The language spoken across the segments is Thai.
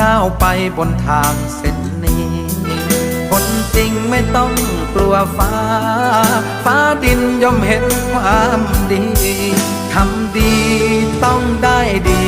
ก้าวไปบนทางเส้นนี้ คนจริงไม่ต้องกลัวฟ้า ฟ้าดินย่อมเห็นความดี ทำดีต้องได้ดี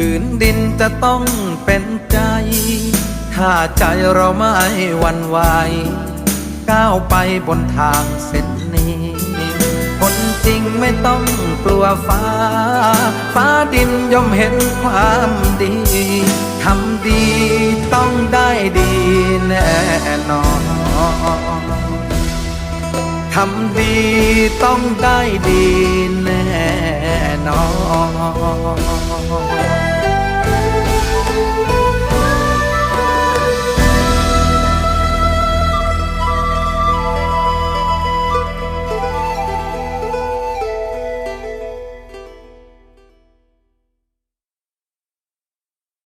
ผืนดินจะต้องเป็นใจ ถ้าใจเราไม่วันไหวก้าวไปบนทางเส้นนี้ คนจริงไม่ต้องกลัวฟ้า ฟ้าดินย่อมเห็นความดี ทำดีต้องได้ดีแน่นอนทำดีต้องได้ดีแน่นอน